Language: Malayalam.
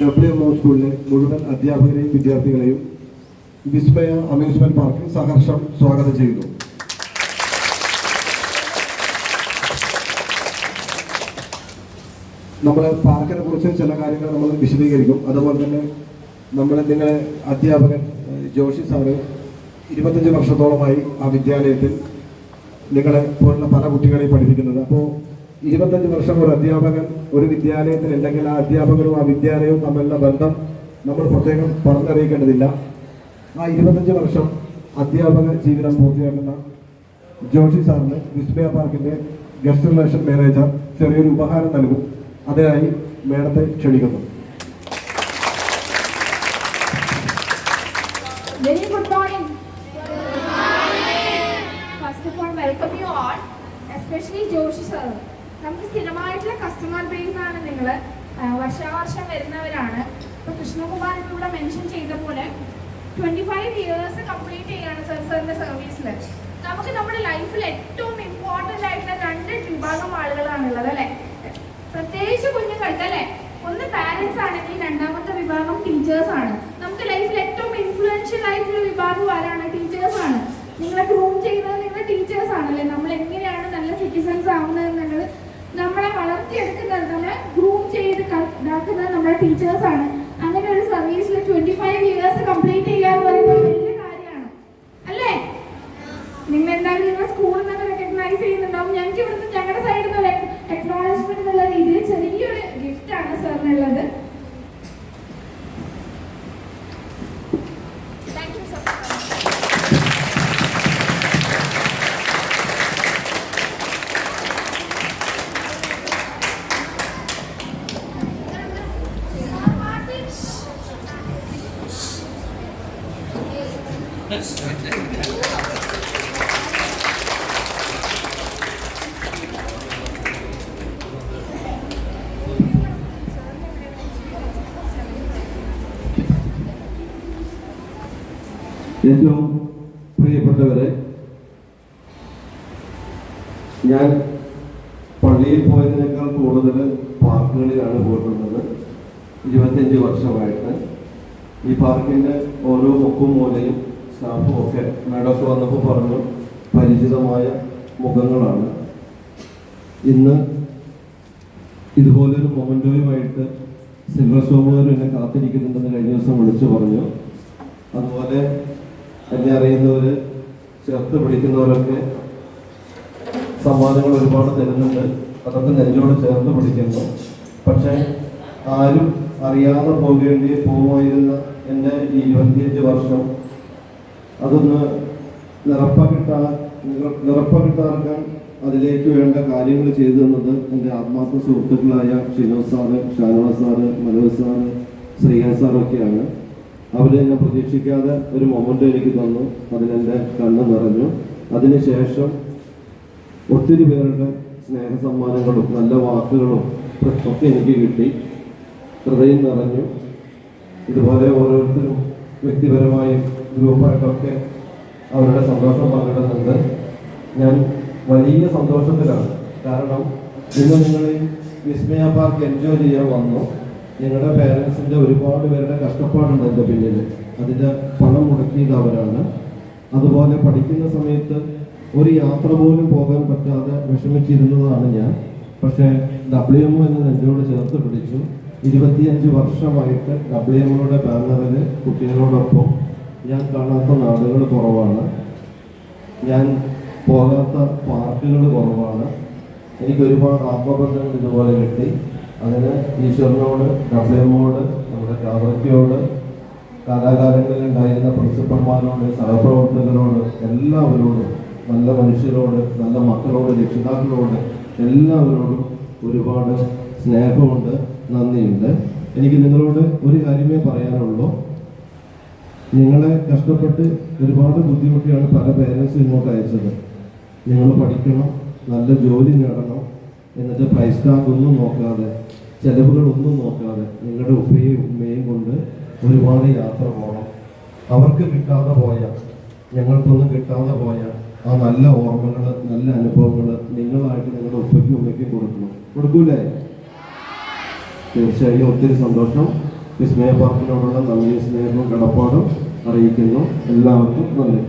ഡബ്ല്യു എം ഒ സ്കൂളിലെ മുഴുവൻ അധ്യാപകരെയും വിദ്യാർത്ഥികളെയും വിസ്മയ അമ്യൂസ്മെന്റ് പാർക്കിൽ സഹർഷം സ്വാഗതം ചെയ്യുന്നു. നമ്മൾ പാർക്കിനെ കുറിച്ച് ചില കാര്യങ്ങൾ നമ്മൾ വിശദീകരിക്കും. അതുപോലെ തന്നെ നമ്മൾ നിങ്ങളെ അധ്യാപകൻ ജോഷി സാറ് ഇരുപത്തഞ്ച് വർഷത്തോളമായി ആ വിദ്യാലയത്തിൽ നിങ്ങളെ പോലുള്ള പല കുട്ടികളെയും പഠിപ്പിക്കുന്നത്. അപ്പോൾ ഇരുപത്തഞ്ച് വർഷം ഒരു അധ്യാപകൻ ഒരു വിദ്യാലയത്തിൽ ഉണ്ടെങ്കിൽ ആ അധ്യാപകനും ആ വിദ്യാലയവും തമ്മിലുള്ള ബന്ധം നമ്മൾ പ്രത്യേകം പറഞ്ഞറിയിക്കേണ്ടതില്ല. ആ ഇരുപത്തഞ്ച് വർഷം അധ്യാപക ജീവിതം പൂർത്തിയാക്കുന്ന ജോഷി സാറിന് വിസ്മയ പാർക്കിന്റെ ഗസ്റ്റ് റിലേഷൻ മാനേജർ ചെറിയൊരു ഉപഹാരം നൽകും. അതിനായി മേഡത്തെ ക്ഷണിക്കുന്നു. Especially Joshi സർ നമുക്ക് സ്ഥിരമായിട്ടുള്ള കസ്റ്റമർ ബേസ് ആണ് നിങ്ങൾ വർഷാവർഷം വരുന്നവരാണ്. ഇപ്പൊ കൃഷ്ണകുമാർ ഇവിടെ മെൻഷൻ ചെയ്ത പോലെ ട്വന്റി ഫൈവ് ഇയേഴ്സ് കംപ്ലീറ്റ് ചെയ്യാണ് സർ സാറിന്റെ സർവീസിൽ നമുക്ക് നമ്മുടെ ലൈഫിൽ ഏറ്റവും ഇമ്പോർട്ടന്റ് ആയിട്ടുള്ള രണ്ട് വിഭാഗം ആളുകളാണുള്ളത് അല്ലെ? പ്രത്യേകിച്ച് കുഞ്ഞുങ്ങൾക്ക് അല്ലെ? ഒന്ന് പാരന്റ്സ് ആണെങ്കിൽ രണ്ടാമത്തെ വിഭാഗം ടീച്ചേഴ്സ് ആണ്. നമുക്ക് ലൈഫിൽ ഏറ്റവും ഇൻഫ്ലുവൻഷ്യൽ ആയിട്ടുള്ള വിഭാഗം ആരാണ്? ടീച്ചേഴ്സ് ആണ്. നിങ്ങളെ ഗ്രൂം ചെയ്യുന്നത് നിങ്ങളുടെ ടീച്ചേഴ്സ് ആണല്ലേ? നമ്മൾ എങ്ങനെയാണ് നല്ല സിറ്റിസൺസ് ആവുന്നത് വളർത്തിയെടുക്കുന്നത് നമ്മളെ ഗ്രൂം ചെയ്ത് ഇതാക്കുന്നത് നമ്മുടെ ടീച്ചേഴ്സ് ആണ്. അങ്ങനെ ഒരു സർവീസിൽ ട്വന്റി ഫൈവ് ഇയേഴ്സ് കംപ്ലീറ്റ് ചെയ്യുക എന്ന് പറയുന്നത് വലിയ കാര്യമാണ്. അല്ലേ? നിങ്ങൾ എന്തായാലും നിങ്ങളുടെ സ്കൂളിൽ നിന്ന് റെക്കഗ്നൈസ് ചെയ്യുന്നുണ്ടാവും. ഞങ്ങൾക്ക് ഇവിടുന്ന് ഞങ്ങളുടെ സൈഡിൽ നിന്ന് എക്നോളജ്മെന്റ് എന്നുള്ള രീതിയിൽ ചെറിയൊരു ഗിഫ്റ്റ് ആണ് സാറിനുള്ളത് സർ ഏറ്റവും പ്രിയപ്പെട്ടവരെ ഞാൻ പള്ളിയിൽ പോയതിനേക്കാൾ കൂടുതൽ പാർക്കുകളിലാണ് പോയിട്ടുള്ളത്. ഇരുപത്തിയഞ്ച് വർഷമായിട്ട്. ഈ പാർക്കിന്റെ ഓരോ മുക്കും മൂലയും സ്റ്റാഫും ഒക്കെ മേഡമൊക്കെ വന്നപ്പോൾ പറഞ്ഞു പരിചിതമായ മുഖങ്ങളാണ്. ഇന്ന് ഇതുപോലൊരു മൊമെന്റോയുമായിട്ട് സിൽവർ സ്റ്റോമുകാർ എന്നെ കാത്തിരിക്കുന്നുണ്ടെന്ന് കഴിഞ്ഞ ദിവസം വിളിച്ചു പറഞ്ഞു. അതുപോലെ എന്നെ അറിയുന്നവർ ചേർത്ത് പിടിക്കുന്നവരൊക്കെ സമ്മാനങ്ങൾ ഒരുപാട് തരുന്നുണ്ട്. അതൊക്കെ നെഞ്ചോട് ചേർത്ത് പിടിക്കുന്നു. പക്ഷേ ആരും അറിയാതെ പോകേണ്ടി പോകുമായിരുന്ന എന്റെ ഈ ഇരുപത്തിയഞ്ച് വർഷം അതൊന്ന് നിറപ്പകിട്ടാൻ നിറപ്പകിട്ടാക്കാൻ അതിലേക്ക് വേണ്ട കാര്യങ്ങൾ ചെയ്തു തന്നത് എന്റെ ആത്മാർത്ഥ സുഹൃത്തുക്കളായ Shinos sir Shanavas sir Manoj sir Sreekanth സാറൊക്കെയാണ്. അവരെ ഞാൻ പ്രതീക്ഷിക്കാതെ ഒരു മൊമെന്റ് എനിക്ക് തന്നു. അതിലെന്റെ കണ്ണ് നിറഞ്ഞു. അതിനുശേഷം ഒത്തിരി പേരുടെ സ്നേഹ സമ്മാനങ്ങളും നല്ല വാക്കുകളും ഒക്കെ എനിക്ക് കിട്ടി. ഹൃദയം നിറഞ്ഞു. ഇതുപോലെ ഓരോരുത്തരും വ്യക്തിപരമായും ഗ്രൂപ്പായിട്ടൊക്കെ അവരുടെ സന്തോഷം പങ്കിടുന്നുണ്ട്. ഞാൻ വലിയ സന്തോഷത്തിലാണ്. കാരണം ഇന്ന് നിങ്ങൾ വിസ്മയ പാർക്ക് എൻജോയ് ചെയ്യാൻ വന്നു. നിങ്ങളുടെ പേരൻസിന്റെ ഒരുപാട് പേരുടെ കഷ്ടപ്പാടുണ്ട് എന്റെ പിന്നിൽ. അതിന്റെ പണം മുടക്കിയത് അവരാണ്. അതുപോലെ പഠിക്കുന്ന സമയത്ത് ഒരു യാത്ര പോലും പോകാൻ പറ്റാതെ വിഷമിച്ചിരുന്നതാണ് ഞാൻ. പക്ഷേ ഡബ്ല്യു എം എന്ന് എന്റെയോട് ചേർത്ത് പിടിച്ചു. ഇരുപത്തിയഞ്ച് വർഷമായിട്ട് ഡബ്ല്യു എമ്മയുടെ ബാനറിൽ കുട്ടികളോടൊപ്പം ഞാൻ കാണാത്ത നാടുകൾ കുറവാണ്. ഞാൻ പോകാത്ത പാർക്കുകൾ കുറവാണ്. എനിക്ക് ഒരുപാട് ആത്മബന്ധങ്ങൾ ഇതുപോലെ കിട്ടി. അതിന് ഈശ്വരനോട് ഡബ്ല്യു നമ്മുടെ കാവ്രത്തിയോട് കലാകാലങ്ങളിൽ ഉണ്ടായിരുന്ന പ്രിൻസിപ്പൽമാരോട് സഹപ്രവർത്തകരോട് എല്ലാവരോടും നല്ല മനുഷ്യരോട് നല്ല മക്കളോട് രക്ഷിതാക്കളോട് എല്ലാവരോടും ഒരുപാട് സ്നേഹമുണ്ട് നന്ദിയുണ്ട്. എനിക്ക് നിങ്ങളോട് ഒരു കാര്യമേ പറയാനുള്ളൂ. നിങ്ങളെ കഷ്ടപ്പെട്ട് ഒരുപാട് ബുദ്ധിമുട്ടിയാണ് പല പേരൻസ് ഇങ്ങോട്ട് അയച്ചത്. നിങ്ങൾ പഠിക്കണം നല്ല ജോലി നേടണം എന്നിട്ട് പ്രൈസ് ഒന്നും നോക്കാതെ ചെലവുകളൊന്നും നോക്കാതെ നിങ്ങളുടെ ഉപ്പയും ഉമ്മയും കൊണ്ട് ഒരുപാട് യാത്ര പോകണം അവർക്ക് കിട്ടാതെ പോയ ഞങ്ങൾക്കൊന്നും കിട്ടാതെ പോയ ആ നല്ല ഓർമ്മകൾ നല്ല അനുഭവങ്ങൾ നിങ്ങളായിട്ട് നിങ്ങളുടെ ഉപ്പയ്ക്കും ഉമ്മയ്ക്കും കൊടുക്കണം. കൊടുക്കൂലേ? തീർച്ചയായും ഒത്തിരി സന്തോഷം. വിസ്മയ പാർക്കിനോടുള്ള നന്ദി സ്നേഹവും കടപ്പാടും. അറിയിക്കുന്നു. എല്ലാവർക്കും നന്ദി.